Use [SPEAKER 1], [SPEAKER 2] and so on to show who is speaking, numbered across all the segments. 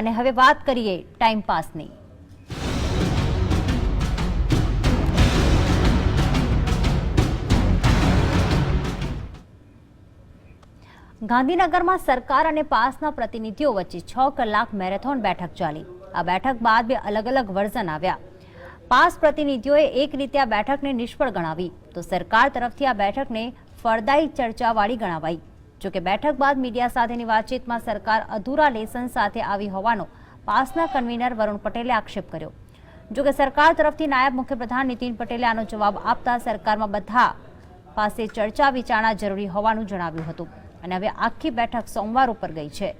[SPEAKER 1] અને હવે વાત કરીએ ટાઈમ પાસની ગાંધીનગરમાં સરકાર અને પાસના પ્રતિનિધિઓ વચ્ચે છ કલાક મેરેથોન બેઠક ચાલી. આ બેઠક બાદ બે અલગ અલગ વર્ઝન આવ્યા. પાસ પ્રતિનિધિઓએ એક રીતે આ બેઠકને નિષ્ફળ ગણાવી. તો સરકાર તરફથી આ બેઠકને ફળદાયી ચર્ચાવાળી ગણાવાઈ. જોકે બેઠક બાદ મીડિયા સાથેની વાતચીતમાં સરકાર અધૂરા લેસન સાથે આવી હોવાનો પાસના કન્વીનર વરુણ પટેલે આક્ષેપ કર્યો. જોકે સરકાર તરફથી નાયબ મુખ્યપ્રધાન નીતિન પટેલે આનો જવાબ આપતા સરકારમાં બધા પાસે ચર્ચા વિચારણા જરૂરી હોવાનું જણાવ્યું હતું અને હવે આખી બેઠક સોમવાર ઉપર ગઈ છે.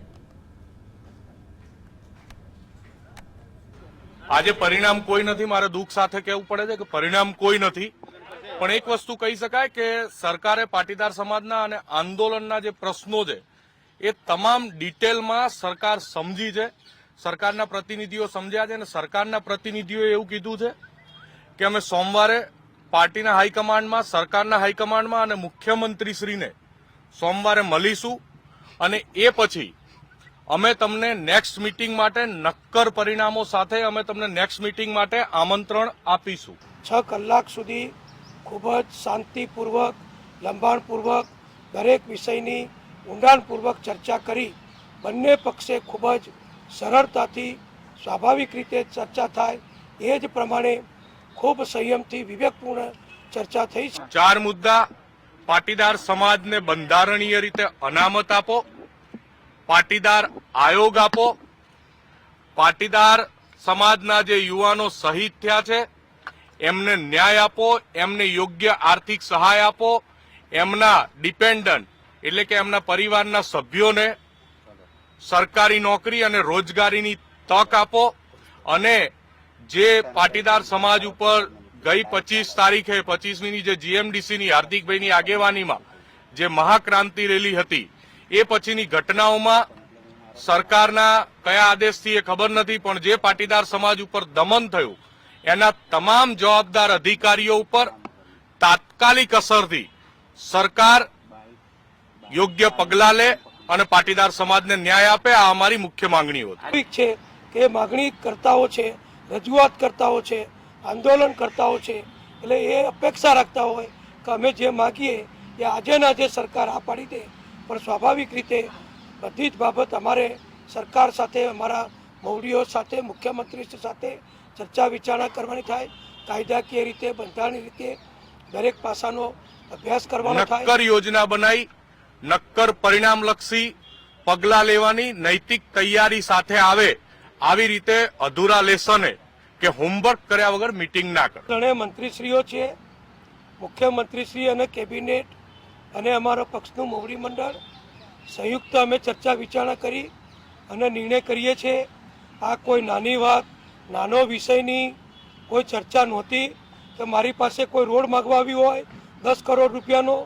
[SPEAKER 2] આજે પરિણામ કોઈ નથી, મારે દુઃખ સાથે કહેવું પડે છે કે પરિણામ કોઈ નથી. પણ એક વસ્તુ કહી શકાય કે સરકારે પાટીદાર સમાજના અને આંદોલનના જે પ્રશ્નો છે, એ તમામ ડિટેલમાં સરકાર સમજી છે. સરકારના પ્રતિનિધિઓ સમજ્યા છે અને સરકારના પ્રતિનિધિઓએ એવું કીધું છે કે અમે સોમવારે પાર્ટીના હાઈકમાન્ડમાં, સરકારના હાઈકમાન્ડમાં અને મુખ્યમંત્રીશ્રીને સોમવારે મળીશું અને એ પછી અમે તમને નેક્સ્ટ મીટિંગ માટે નક્કર પરિણામો સાથે અમે તમને નેક્સ્ટ મીટિંગ માટે આમંત્રણ આપીશું.
[SPEAKER 3] છ કલાક સુધી ખૂબ જ શાંતિપૂર્વક, લંબાણપૂર્વક, દરેક વિષયની ઊંડાણપૂર્વક ચર્ચા કરી. બંને પક્ષે ખૂબ જ સરળતાથી, સ્વાભાવિક રીતે ચર્ચા થાય. એ જ પ્રમાણે ખૂબ સંયમથી વિવેકપૂર્ણ ચર્ચા થઈ છે.
[SPEAKER 2] ચાર મુદ્દા પાટીદાર સમાજને બંધારણીય રીતે અનામત આપો, પાટીદાર આયોગ આપો, પાટીદાર સમાજના જે યુવાનો શહીદ થયા છે એમને ન્યાય આપો, એમને યોગ્ય આર્થિક સહાય આપો, એમના ડિપેન્ડન્ટ એટલે કે એમના પરિવારના સભ્યોને સરકારી નોકરી અને રોજગારીની તક આપો અને જે પાટીદાર સમાજ ઉપર ગઈ પચીસ તારીખે, પચીસમીની જે જીએમડીસીની હાર્દિકભાઈની આગેવાનીમાં જે મહાક્રાંતિ રેલી હતી, એ પછીની ઘટનાઓમાં સરકારના કયા આદેશથી એ ખબર નથી, પણ જે પાટીદાર સમાજ ઉપર દમન થયું એના તમામ જવાબદાર અધિકારીઓ ઉપર તાત્કાલિક અસરથી સરકાર યોગ્ય પગલાં લે અને પાટીદાર સમાજને ન્યાય આપે, આ અમારી મુખ્ય માંગણીઓ
[SPEAKER 3] છે કે માગણી કરતાઓ છે, રજૂઆત કરતાઓ છે, આંદોલન કરતાઓ છે, એટલે એ અપેક્ષા રાખતા હોય કે અમે જે માગીએ એ આજે ને આજે સરકાર આ પાડી દે. પણ સ્વાભાવિક રીતે બધી જ બાબત અમારે સરકાર સાથે, અમારા મૌડીઓ સાથે, મુખ્યમંત્રી સાથે ચર્ચા વિચારણા કરવાની થાય કાયદાકીય રીતે બંધારણીય રીતે દરેક પાસાનો અભ્યાસ કરવાનો થાય.
[SPEAKER 2] નક્કર યોજના બનાવી નક્કર પરિણામલક્ષી પગલા લેવાની નૈતિક તૈયારી સાથે આવે આવી રીતે અધૂરા લેસને કે હોમવર્ક કર્યા વગર મીટિંગ ના કરે.
[SPEAKER 3] ત્રણેય મંત્રીશ્રીઓ છે મુખ્યમંત્રીશ્રી અને કેબિનેટ અને અમારા પક્ષનું મોવડી મંડળ. સંયુક્ત અમે ચર્ચા વિચારણા કરી અને નિર્ણય કરીએ છીએ. આ કોઈ નાની વાત નાનો વિષયની કોઈ ચર્ચા નહોતી કે મારી પાસે કોઈ રોડ માગવા આવ્યું હોય, દસ કરોડ રૂપિયાનો,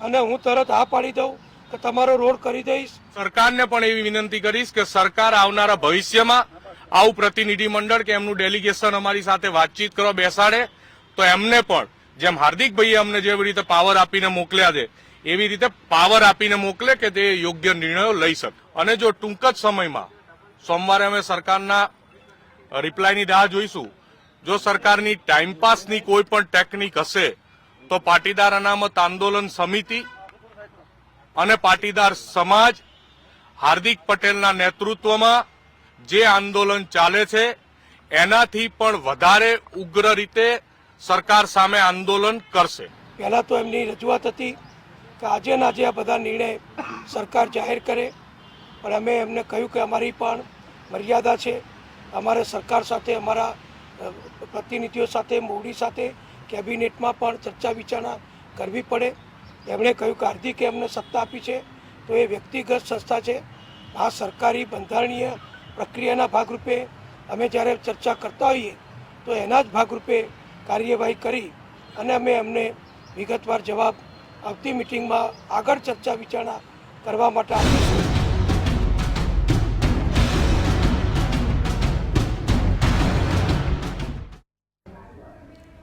[SPEAKER 3] અને હું તરત હા પાડી દઉં કે તમારો રોડ કરી દઈશ.
[SPEAKER 2] સરકારને પણ એવી વિનંતી કરીશ કે સરકાર આવનારા ભવિષ્યમાં આવું પ્રતિનિધિ મંડળ કે એમનું ડેલિગેશન અમારી સાથે વાતચીત કરવા બેસાડે, તો એમને પણ, જેમ હાર્દિકભાઈએ અમને જેવી રીતે પાવર આપીને મોકલ્યા છે, એવી રીતે પાવર આપીને મોકલે કે તે યોગ્ય નિર્ણયો લઈ શકે. અને જો ટૂંક જ સમયમાં, સોમવારે અમે સરકારના રિપ્લાયની રાહ જોઈશું. જો સરકારની ટાઈમપાસની કોઈ પણ ટેકનિક હશે, તો પાટીદાર અનામત આંદોલન સમિતિ અને પાટીદાર સમાજ હાર્દિક પટેલના નેતૃત્વમાં જે આંદોલન ચાલે છે, એનાથી પણ વધારે ઉગ્ર રીતે સરકાર સામે આંદોલન કરશે.
[SPEAKER 3] પહેલાં તો એમની રજૂઆત હતી કે આજે ના આજે આ બધા નિર્ણય સરકાર જાહેર કરે, પણ અમે એમને કહ્યું કે અમારી પણ મર્યાદા છે. અમારે સરકાર સાથે, અમારા પ્રતિનિધિઓ સાથે, મોવડી સાથે કેબિનેટમાં પણ ચર્ચા વિચારણા કરવી પડે. એમણે કહ્યું કે હાર્દિકે અમને સત્તા આપી છે, તો એ વ્યક્તિગત સંસ્થા છે. આ સરકારી બંધારણીય પ્રક્રિયાના ભાગરૂપે અમે જ્યારે ચર્ચા કરતા હોઈએ, તો એના જ ભાગરૂપે કાર્યવાહી કરી અને અમે એમને વિગતવાર જવાબ આવતી મિટિંગમાં આગળ ચર્ચા વિચારણા કરવા માટે આપીશું